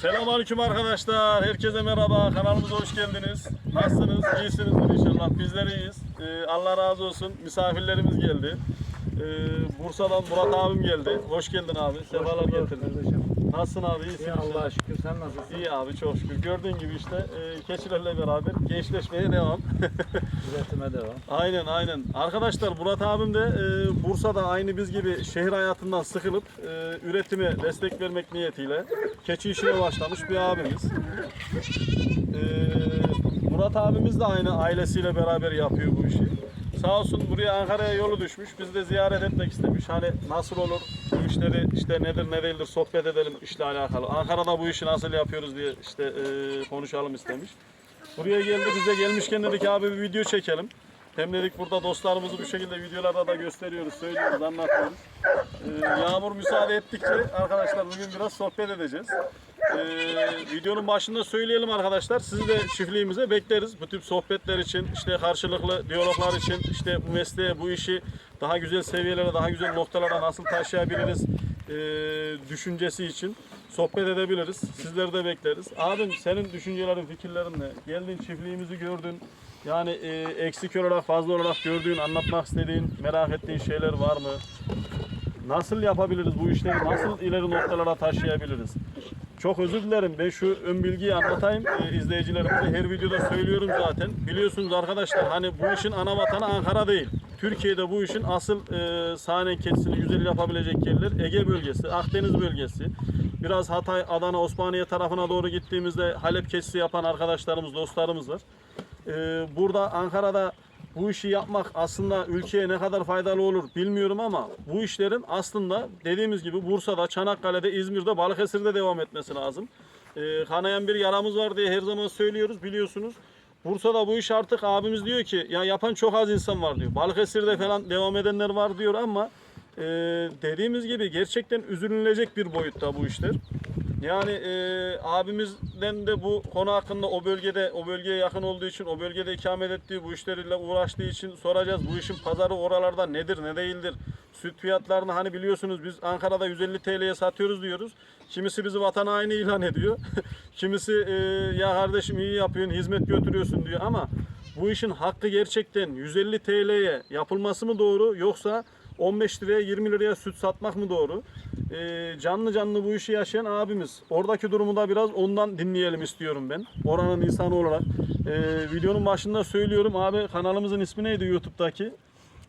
Selamünaleyküm arkadaşlar. Herkese merhaba. Kanalımıza hoş geldiniz. Nasılsınız? İyisinizdir inşallah. Bizler iyiyiz. Ee, Allah razı olsun. Misafirlerimiz geldi. Ee, Bursa'dan Murat abim geldi. Hoş geldin abi. Sefalar getirdin. Nasılsın abi? İyisin İyi. Allah'a şükür sen nasılsın? İyi abi çok şükür. Gördüğün gibi işte e, keçilerle beraber gençleşmeye devam. Üretime devam. aynen aynen. Arkadaşlar Murat abim de e, Bursa'da aynı biz gibi şehir hayatından sıkılıp e, üretime destek vermek niyetiyle keçi işine başlamış bir abimiz. E, Murat abimiz de aynı ailesiyle beraber yapıyor bu işi. Sağ olsun buraya Ankara'ya yolu düşmüş. Biz de ziyaret etmek istemiş. Hani nasıl olur işleri işte nedir ne değildir sohbet edelim işle alakalı. Ankara'da bu işi nasıl yapıyoruz diye işte e, konuşalım istemiş. Buraya geldi bize gelmişken dedik abi bir video çekelim. Hem dedik burada dostlarımızı bu şekilde videolarda da gösteriyoruz, söylüyoruz, anlatıyoruz. Ee, yağmur müsaade ettikçe arkadaşlar bugün biraz sohbet edeceğiz. Ee, videonun başında söyleyelim arkadaşlar. Sizi de çiftliğimize bekleriz. Bu tip sohbetler için, işte karşılıklı diyaloglar için, işte bu mesleğe, bu işi daha güzel seviyelere, daha güzel noktalara nasıl taşıyabiliriz ee, düşüncesi için sohbet edebiliriz. Sizleri de bekleriz. Abim senin düşüncelerin, fikirlerin ne? Geldin çiftliğimizi gördün. Yani e, eksik olarak, fazla olarak gördüğün, anlatmak istediğin, merak ettiğin şeyler var mı? Nasıl yapabiliriz bu işleri? Nasıl ileri noktalara taşıyabiliriz? Çok özür dilerim. Ben şu ön bilgiyi anlatayım e, izleyicilerimize. Her videoda söylüyorum zaten. Biliyorsunuz arkadaşlar hani bu işin ana vatanı Ankara değil. Türkiye'de bu işin asıl e, sahne keçisini güzel yapabilecek yerler Ege bölgesi, Akdeniz bölgesi. Biraz Hatay, Adana, Osmaniye tarafına doğru gittiğimizde Halep keçisi yapan arkadaşlarımız, dostlarımız var. E, burada Ankara'da bu işi yapmak aslında ülkeye ne kadar faydalı olur bilmiyorum ama bu işlerin aslında dediğimiz gibi Bursa'da, Çanakkale'de, İzmir'de, Balıkesir'de devam etmesi lazım. Ee, kanayan bir yaramız var diye her zaman söylüyoruz biliyorsunuz. Bursa'da bu iş artık abimiz diyor ki ya yapan çok az insan var diyor. Balıkesir'de falan devam edenler var diyor ama e, dediğimiz gibi gerçekten üzülünecek bir boyutta bu işler. Yani e, abimizden de bu konu hakkında o bölgede, o bölgeye yakın olduğu için, o bölgede ikamet ettiği, bu işlerle uğraştığı için soracağız. Bu işin pazarı oralarda nedir, ne değildir? Süt fiyatlarını hani biliyorsunuz biz Ankara'da 150 TL'ye satıyoruz diyoruz. Kimisi bizi vatan haini ilan ediyor. Kimisi e, ya kardeşim iyi yapıyorsun, hizmet götürüyorsun diyor ama bu işin hakkı gerçekten 150 TL'ye yapılması mı doğru yoksa 15 liraya 20 liraya süt satmak mı doğru? Ee, canlı canlı bu işi yaşayan abimiz. Oradaki durumu da biraz ondan dinleyelim istiyorum ben. Oranın insanı olarak. Ee, videonun başında söylüyorum abi kanalımızın ismi neydi YouTube'daki?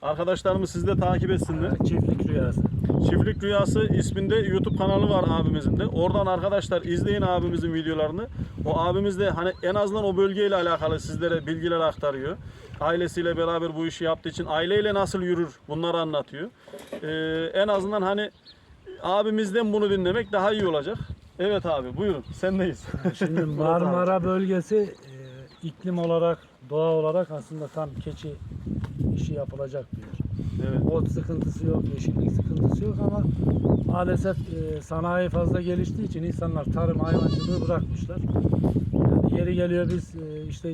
Arkadaşlarımız siz de takip etsinler. Çiftlik rüyası. Çiftlik Rüyası isminde YouTube kanalı var abimizin de. Oradan arkadaşlar izleyin abimizin videolarını. O abimiz de hani en azından o bölgeyle alakalı sizlere bilgiler aktarıyor. Ailesiyle beraber bu işi yaptığı için aileyle nasıl yürür bunları anlatıyor. Ee, en azından hani abimizden bunu dinlemek daha iyi olacak. Evet abi buyurun sendeyiz. Şimdi Marmara bölgesi e, iklim olarak, doğa olarak aslında tam keçi işi yapılacak bir yer. evet. Ot sıkıntısı yok, yeşillik sıkıntısı yok ama maalesef e, sanayi fazla geliştiği için insanlar tarım hayvancılığı bırakmışlar. Yani yeri geliyor biz e, işte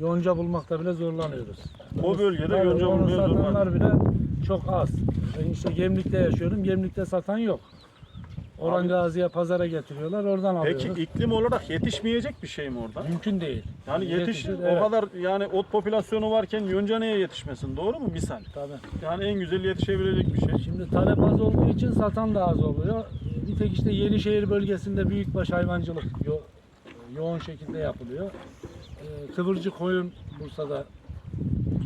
yonca bulmakta bile zorlanıyoruz. O bölgede yonca bulmaya zorlanıyor. satanlar bile çok az. Ben işte Gemlik'te yaşıyorum. Gemlik'te satan yok. Orhan Abi- Gazi'ye pazara getiriyorlar. Oradan alıyoruz. Peki iklim olarak yetişmeyecek bir şey mi orada? Mümkün değil. Yani yetişir Yetişir, o evet. kadar yani ot popülasyonu varken yonca neye yetişmesin doğru mu misal? Tabii. Yani en güzel yetişebilecek bir şey. Şimdi talep az olduğu için satan da az oluyor. Bir tek işte Yenişehir bölgesinde büyükbaş hayvancılık yo- yoğun şekilde yapılıyor. Ee, Kıvırcık koyun Bursa'da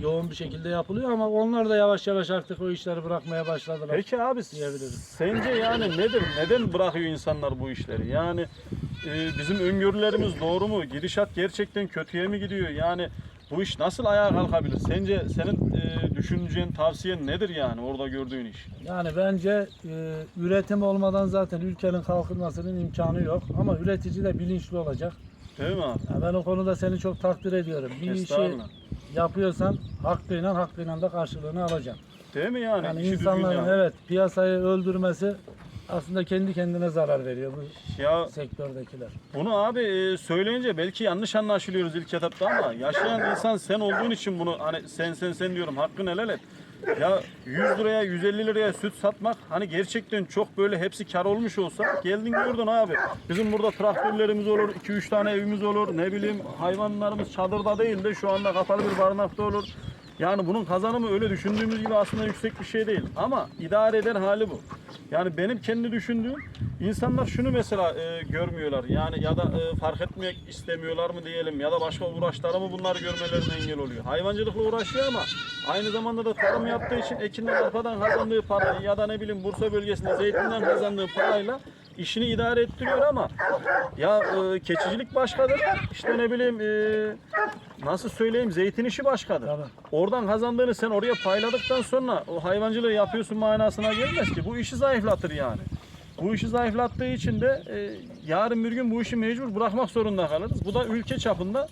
yoğun bir şekilde yapılıyor ama onlar da yavaş yavaş artık o işleri bırakmaya başladılar. Peki abi diyebiliriz. sence yani nedir? Neden bırakıyor insanlar bu işleri? Yani e, bizim öngörülerimiz doğru mu? Gidişat gerçekten kötüye mi gidiyor? Yani bu iş nasıl ayağa kalkabilir? Sence senin e, düşüncen, tavsiyen nedir yani orada gördüğün iş? Yani bence e, üretim olmadan zaten ülkenin kalkınmasının imkanı yok. Ama üretici de bilinçli olacak. Değil mi abi? Ya ben o konuda seni çok takdir ediyorum. Bir işi Estağfurullah. Yapıyorsan hakkıyla hakkıyla da karşılığını alacaksın. Değil mi yani? Yani İşi düzgün insanların yani. evet piyasayı öldürmesi aslında kendi kendine zarar veriyor bu Ya sektördekiler. Bunu abi e, söyleyince belki yanlış anlaşılıyoruz ilk etapta ama yaşayan insan sen olduğun için bunu hani sen sen sen diyorum hakkını helal et. Ya 100 liraya 150 liraya süt satmak hani gerçekten çok böyle hepsi kar olmuş olsa geldin gördün abi. Bizim burada traktörlerimiz olur, 2-3 tane evimiz olur, ne bileyim hayvanlarımız çadırda değil de şu anda kapalı bir barınakta olur. Yani bunun kazanımı öyle düşündüğümüz gibi aslında yüksek bir şey değil. Ama idare eden hali bu. Yani benim kendi düşündüğüm insanlar şunu mesela e, görmüyorlar. Yani ya da e, fark etmek istemiyorlar mı diyelim ya da başka uğraşları mı bunları görmelerine engel oluyor. Hayvancılıkla uğraşıyor ama aynı zamanda da tarım yaptığı için ekinden arpadan kazandığı para ya da ne bileyim Bursa bölgesinde zeytinden kazandığı parayla işini idare ettiriyor ama ya e, keçicilik başkadır. İşte ne bileyim e, nasıl söyleyeyim zeytin işi başkadır. Tabii. Oradan kazandığını sen oraya payladıktan sonra o hayvancılığı yapıyorsun manasına gelmez ki. Bu işi zayıflatır yani. Bu işi zayıflattığı için de e, yarın bir gün bu işi mecbur bırakmak zorunda kalırız. Bu da ülke çapında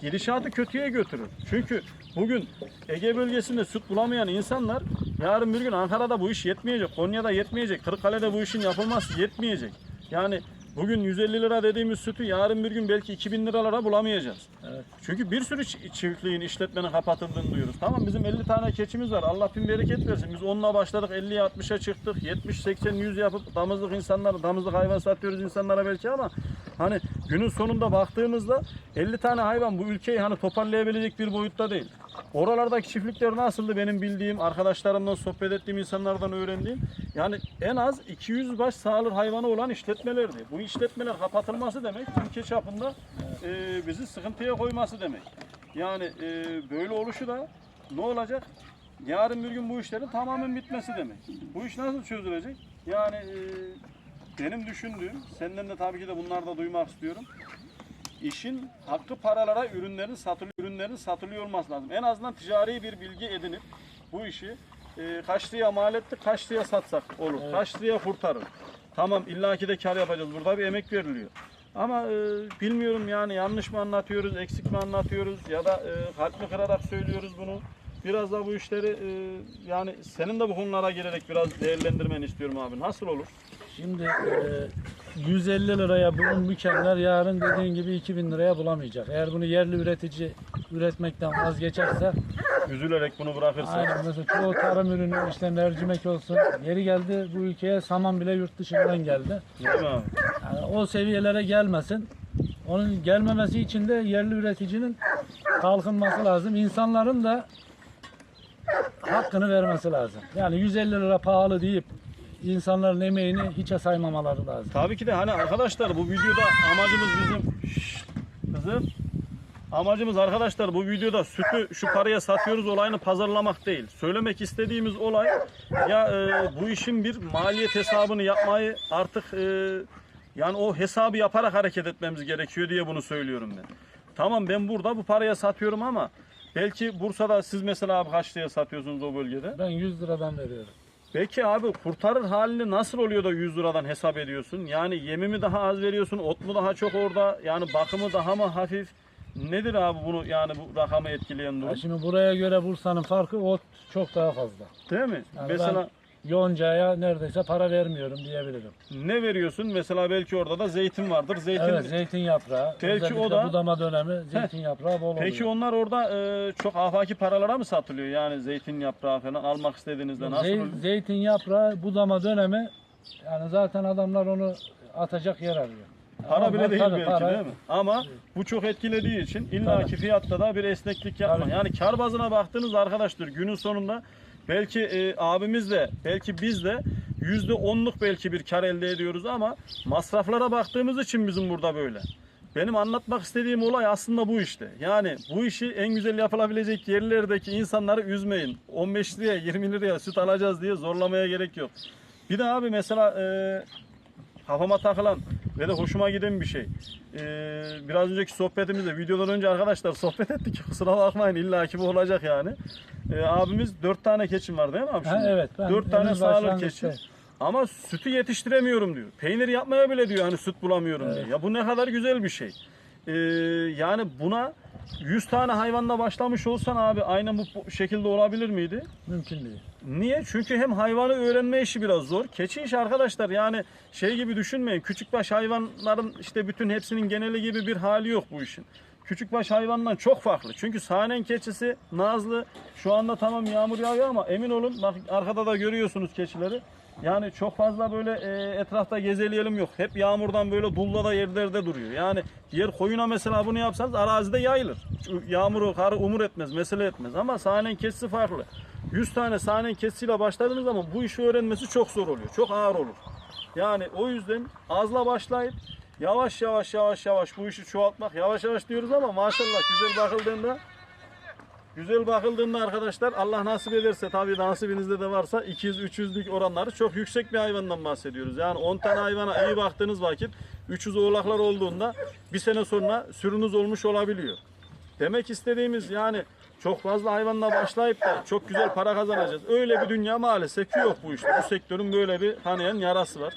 gidişatı kötüye götürür. Çünkü bugün Ege bölgesinde süt bulamayan insanlar yarın bir gün Ankara'da bu iş yetmeyecek, Konya'da yetmeyecek, Kırıkkale'de bu işin yapılması yetmeyecek. Yani bugün 150 lira dediğimiz sütü yarın bir gün belki 2000 liralara bulamayacağız. Evet. Çünkü bir sürü çi- çiftliğin, işletmenin kapatıldığını duyuyoruz. Tamam bizim 50 tane keçimiz var. Allah bin bereket versin. Biz onunla başladık 50'ye 60'a çıktık. 70, 80, 100 yapıp damızlık insanlara, damızlık hayvan satıyoruz insanlara belki ama hani günün sonunda baktığımızda 50 tane hayvan bu ülkeyi hani toparlayabilecek bir boyutta değil. Oralardaki çiftlikler nasıldı benim bildiğim, arkadaşlarımdan sohbet ettiğim insanlardan öğrendiğim. Yani en az 200 baş sağlık hayvanı olan işletmelerdi. Bu işletmeler kapatılması demek ülke çapında e, bizi sıkıntıya koyması demek. Yani e, böyle oluşu da ne olacak? Yarın bir gün bu işlerin tamamen bitmesi demek. Bu iş nasıl çözülecek? Yani e, benim düşündüğüm, senden de tabii ki de bunları da duymak istiyorum. İşin hakkı paralara ürünlerin satılıyor, ürünlerin satılıyor olması lazım. En azından ticari bir bilgi edinip bu işi e, kaç liraya mal ettik, kaç liraya satsak olur, kaç liraya kurtarır. Tamam illaki de kar yapacağız. Burada bir emek veriliyor. Ama e, bilmiyorum yani yanlış mı anlatıyoruz, eksik mi anlatıyoruz ya da e, kalp mi kırarak söylüyoruz bunu. Biraz da bu işleri e, yani senin de bu konulara girerek biraz değerlendirmeni istiyorum abi. Nasıl olur? Şimdi e, 150 liraya bunun mükemmel yarın dediğin gibi 2000 liraya bulamayacak. Eğer bunu yerli üretici üretmekten vazgeçerse Üzülerek bunu bırakırsan. aynen mesela çoğu tarım ürünü işte mercimek olsun yeri geldi bu ülkeye saman bile yurt dışından geldi. Değil mi abi? Yani o seviyelere gelmesin. Onun gelmemesi için de yerli üreticinin kalkınması lazım. İnsanların da hakkını vermesi lazım. Yani 150 lira pahalı deyip insanların emeğini hiçe saymamaları lazım. Tabii ki de hani arkadaşlar bu videoda amacımız bizim Şşt, kızım amacımız arkadaşlar bu videoda sütü şu paraya satıyoruz olayını pazarlamak değil. Söylemek istediğimiz olay ya e, bu işin bir maliyet hesabını yapmayı artık e, yani o hesabı yaparak hareket etmemiz gerekiyor diye bunu söylüyorum ben. Tamam ben burada bu paraya satıyorum ama belki Bursa'da siz mesela abi kaç liraya satıyorsunuz o bölgede? Ben 100 liradan veriyorum. Peki abi kurtarır halini nasıl oluyor da 100 liradan hesap ediyorsun? Yani yemi mi daha az veriyorsun, ot mu daha çok orada? Yani bakımı daha mı hafif? Nedir abi bunu yani bu rakamı etkileyen Ya durum? şimdi buraya göre Bursa'nın farkı ot çok daha fazla. Değil mi? Yani Mesela ben yoncaya neredeyse para vermiyorum diyebilirim. ne veriyorsun? Mesela belki orada da zeytin vardır. Zeytin Evet zeytin yaprağı. Belki özellikle o da- budama dönemi zeytin yaprağı bol Peki oluyor. onlar orada e, çok afaki paralara mı satılıyor? Yani zeytin yaprağı falan almak istediğinizde nasıl? Zey- oluyor? zeytin yaprağı budama dönemi yani zaten adamlar onu atacak yer arıyor. Para Ama bile değil tabii belki para- değil mi? Ama bu çok etkilediği için illaki Tabii. fiyatta da bir esneklik yapma. Tabii. Yani kar bazına baktığınız arkadaşlar günün sonunda belki e, abimiz de belki biz de yüzde onluk belki bir kar elde ediyoruz ama masraflara baktığımız için bizim burada böyle. Benim anlatmak istediğim olay aslında bu işte. Yani bu işi en güzel yapılabilecek yerlerdeki insanları üzmeyin. 15 liraya 20 liraya süt alacağız diye zorlamaya gerek yok. Bir de abi mesela e, kafama takılan ve de hoşuma giden bir şey. Ee, biraz önceki sohbetimizde videodan önce arkadaşlar sohbet ettik. Kusura bakmayın illa ki bu olacak yani. Ee, abimiz dört tane keçim var değil mi abi? Ha, şimdi? evet, ben Dört tane sağlık keçi. Ama sütü yetiştiremiyorum diyor. Peynir yapmaya bile diyor hani süt bulamıyorum diyor. Ya bu ne kadar güzel bir şey. Ee, yani buna 100 tane hayvanla başlamış olsan abi aynen bu şekilde olabilir miydi? Mümkün değil. Niye? Çünkü hem hayvanı öğrenme işi biraz zor. Keçi işi arkadaşlar yani şey gibi düşünmeyin. Küçükbaş hayvanların işte bütün hepsinin geneli gibi bir hali yok bu işin. küçükbaş hayvandan çok farklı. Çünkü sahnen keçisi nazlı. Şu anda tamam yağmur yağıyor ama emin olun bak arkada da görüyorsunuz keçileri. Yani çok fazla böyle e, etrafta gezeleyelim yok. Hep yağmurdan böyle dullada yerlerde duruyor. Yani diğer koyuna mesela bunu yapsanız arazide yayılır. Yağmuru, karı umur etmez, mesele etmez. Ama sahnen keçisi farklı. 100 tane sahnen keçisiyle başladığınız zaman bu işi öğrenmesi çok zor oluyor. Çok ağır olur. Yani o yüzden azla başlayıp yavaş yavaş yavaş yavaş bu işi çoğaltmak yavaş yavaş diyoruz ama maşallah güzel bakıldığında güzel bakıldığında arkadaşlar Allah nasip ederse tabii nasibinizde de varsa 200-300'lük oranları çok yüksek bir hayvandan bahsediyoruz. Yani 10 tane hayvana iyi baktığınız vakit 300 oğlaklar olduğunda bir sene sonra sürünüz olmuş olabiliyor. Demek istediğimiz yani çok fazla hayvanla başlayıp da çok güzel para kazanacağız. Öyle bir dünya maalesef ki yok bu işte. Bu sektörün böyle bir kanayan yarası var.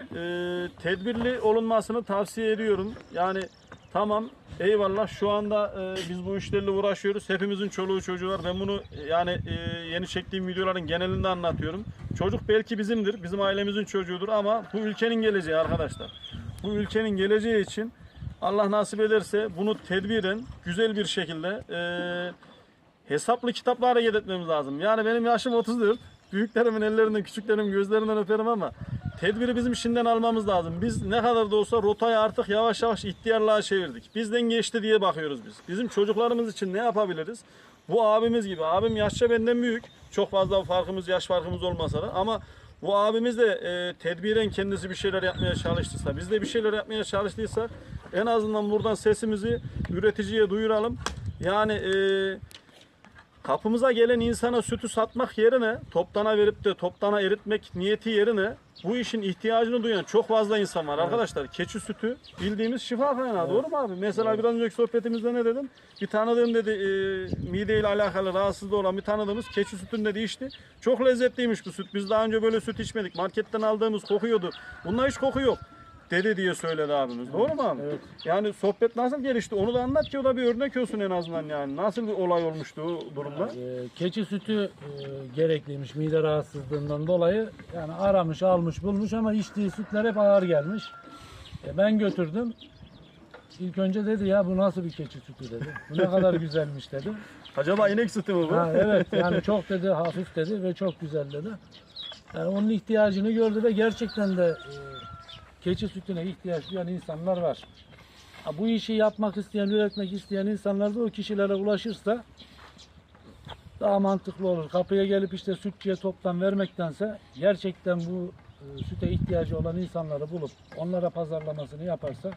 Ee, tedbirli olunmasını tavsiye ediyorum. Yani tamam eyvallah şu anda e, biz bu işlerle uğraşıyoruz. Hepimizin çoluğu çocuğu var. Ben bunu e, yani e, yeni çektiğim videoların genelinde anlatıyorum. Çocuk belki bizimdir. Bizim ailemizin çocuğudur ama bu ülkenin geleceği arkadaşlar. Bu ülkenin geleceği için Allah nasip ederse bunu tedbiren güzel bir şekilde e, hesaplı kitapla hareket etmemiz lazım. Yani benim yaşım 34. Büyüklerimin ellerinden, küçüklerimin gözlerinden öperim ama tedbiri bizim şimdiden almamız lazım. Biz ne kadar da olsa rotayı artık yavaş yavaş ihtiyarlığa çevirdik. Bizden geçti diye bakıyoruz biz. Bizim çocuklarımız için ne yapabiliriz? Bu abimiz gibi. Abim yaşça benden büyük. Çok fazla farkımız, yaş farkımız olmasa da ama bu abimiz de e, tedbiren kendisi bir şeyler yapmaya çalıştıysa, biz de bir şeyler yapmaya çalıştıysak en azından buradan sesimizi üreticiye duyuralım. Yani e, kapımıza gelen insana sütü satmak yerine toptana verip de toptana eritmek niyeti yerine bu işin ihtiyacını duyan çok fazla insan var arkadaşlar. Keçi sütü bildiğimiz şifa kaynağı doğru mu abi? Mesela biraz önceki sohbetimizde ne dedim? Bir tanıdığım dedi e, mideyle alakalı rahatsızlığı olan bir tanıdığımız keçi sütünü dedi içti. Çok lezzetliymiş bu süt. Biz daha önce böyle süt içmedik. Marketten aldığımız kokuyordu. Bunda hiç koku yok dedi diye söyledi abimiz. Doğru mu abi? Evet. Yani sohbet nasıl gelişti? Onu da anlat ki o da bir örnek olsun en azından yani. Nasıl bir olay olmuştu o durumda? Ee, keçi sütü e, gerekliymiş mide rahatsızlığından dolayı. Yani aramış, almış, bulmuş ama içtiği sütler hep ağır gelmiş. E, ben götürdüm. İlk önce dedi ya bu nasıl bir keçi sütü dedi. Bu ne kadar güzelmiş dedi. Acaba inek sütü mü bu? Ha, evet yani çok dedi hafif dedi ve çok güzel dedi. Yani onun ihtiyacını gördü ve gerçekten de e, keçi sütüne ihtiyaç duyan insanlar var. Bu işi yapmak isteyen, üretmek isteyen insanlar da o kişilere ulaşırsa daha mantıklı olur. Kapıya gelip işte sütçüye toptan vermektense gerçekten bu e, süte ihtiyacı olan insanları bulup onlara pazarlamasını yaparsa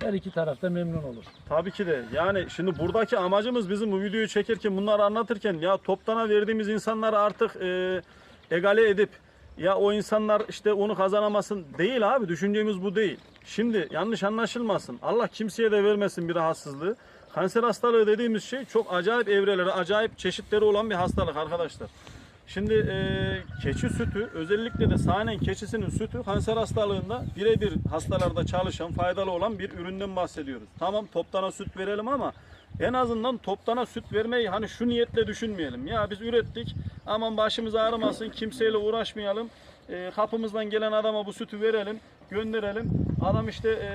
her iki taraf da memnun olur. Tabii ki de. Yani şimdi buradaki amacımız bizim bu videoyu çekerken bunları anlatırken ya toptana verdiğimiz insanları artık e, egale edip ya o insanlar işte onu kazanamasın değil abi. Düşüncemiz bu değil. Şimdi yanlış anlaşılmasın. Allah kimseye de vermesin bir rahatsızlığı. Kanser hastalığı dediğimiz şey çok acayip evreleri, acayip çeşitleri olan bir hastalık arkadaşlar. Şimdi e, keçi sütü özellikle de sahnen keçisinin sütü kanser hastalığında birebir hastalarda çalışan faydalı olan bir üründen bahsediyoruz. Tamam toptana süt verelim ama en azından toptana süt vermeyi hani şu niyetle düşünmeyelim. Ya biz ürettik aman başımız ağrımasın kimseyle uğraşmayalım. E, kapımızdan gelen adama bu sütü verelim gönderelim. Adam işte e,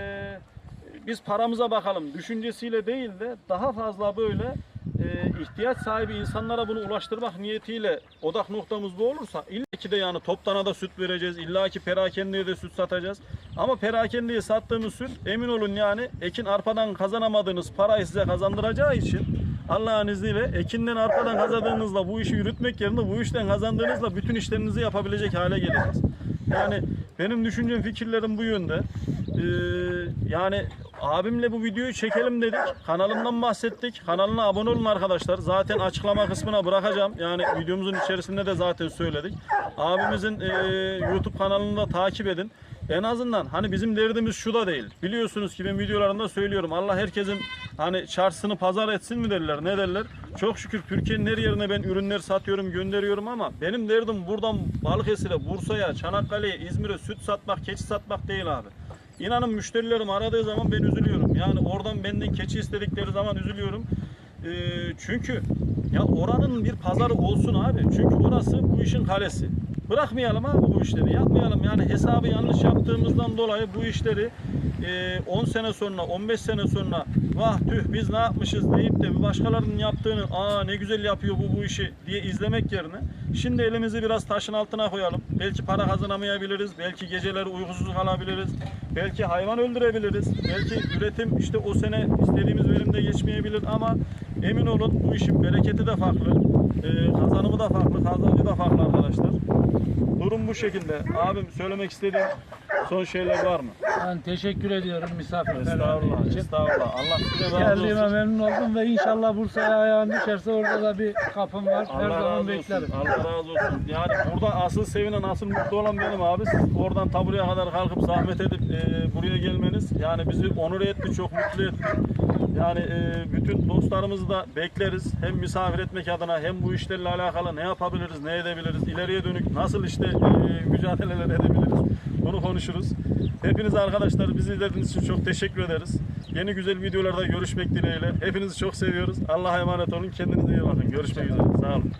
biz paramıza bakalım düşüncesiyle değil de daha fazla böyle e, ihtiyaç sahibi insanlara bunu ulaştırmak niyetiyle odak noktamız bu olursa illa ki de yani toptana da süt vereceğiz. illa ki perakendeye de süt satacağız. Ama perakendeye sattığımız süt emin olun yani ekin arpadan kazanamadığınız parayı size kazandıracağı için Allah'ın izniyle ekinden arpadan kazandığınızla bu işi yürütmek yerine bu işten kazandığınızla bütün işlerinizi yapabilecek hale geleceğiz. Yani benim düşüncem fikirlerim bu yönde. Ee, yani abimle bu videoyu çekelim dedik. Kanalımdan bahsettik. Kanalına abone olun arkadaşlar. Zaten açıklama kısmına bırakacağım. Yani videomuzun içerisinde de zaten söyledik. Abimizin e, YouTube kanalını da takip edin. En azından hani bizim derdimiz şu da değil. Biliyorsunuz ki ben videolarımda söylüyorum. Allah herkesin hani çarşısını pazar etsin mi derler ne derler. Çok şükür Türkiye'nin her yerine ben ürünler satıyorum gönderiyorum ama benim derdim buradan Balıkesir'e, Bursa'ya, Çanakkale'ye, İzmir'e süt satmak, keçi satmak değil abi. İnanın müşterilerim aradığı zaman ben üzülüyorum. Yani oradan benden keçi istedikleri zaman üzülüyorum. Ee, çünkü ya oranın bir pazarı olsun abi. Çünkü orası bu işin kalesi. Bırakmayalım abi bu işleri. Yapmayalım yani hesabı yanlış yaptığımızdan dolayı bu işleri e, 10 sene sonra 15 sene sonra vah tüh biz ne yapmışız deyip de başkalarının yaptığını aa ne güzel yapıyor bu bu işi diye izlemek yerine şimdi elimizi biraz taşın altına koyalım. Belki para kazanamayabiliriz. Belki geceleri uykusuz kalabiliriz. Belki hayvan öldürebiliriz. Belki üretim işte o sene istediğimiz verimde geçmeyebilir ama emin olun bu işin bereketi de farklı. E, kazanımı da farklı, kazancı da farklı arkadaşlar. Durum bu şekilde. Abim söylemek istediğin son şeyler var mı? Ben teşekkür ediyorum misafirperverliğin Estağfurullah, için. estağfurullah. Allah size razı Geldiğime olsun. memnun oldum ve inşallah Bursa'ya ayağın düşerse orada da bir kapım var. Her Allah razı zaman olsun. beklerim. Allah razı olsun. Yani burada asıl sevinen, asıl mutlu olan benim abi. Siz oradan taburaya kadar kalkıp zahmet edip e, buraya gelmeniz yani bizi onur etti, çok mutlu etti. Yani e, bütün dostlarımızı da bekleriz. Hem misafir etmek adına hem bu işlerle alakalı ne yapabiliriz, ne edebiliriz, ileriye dönük nasıl işte e, mücadeleler edebiliriz. Bunu konuşuruz. Hepiniz arkadaşlar bizi izlediğiniz için çok teşekkür ederiz. Yeni güzel videolarda görüşmek dileğiyle. Hepinizi çok seviyoruz. Allah'a emanet olun. Kendinize iyi bakın. Görüşmek üzere. Sağ olun.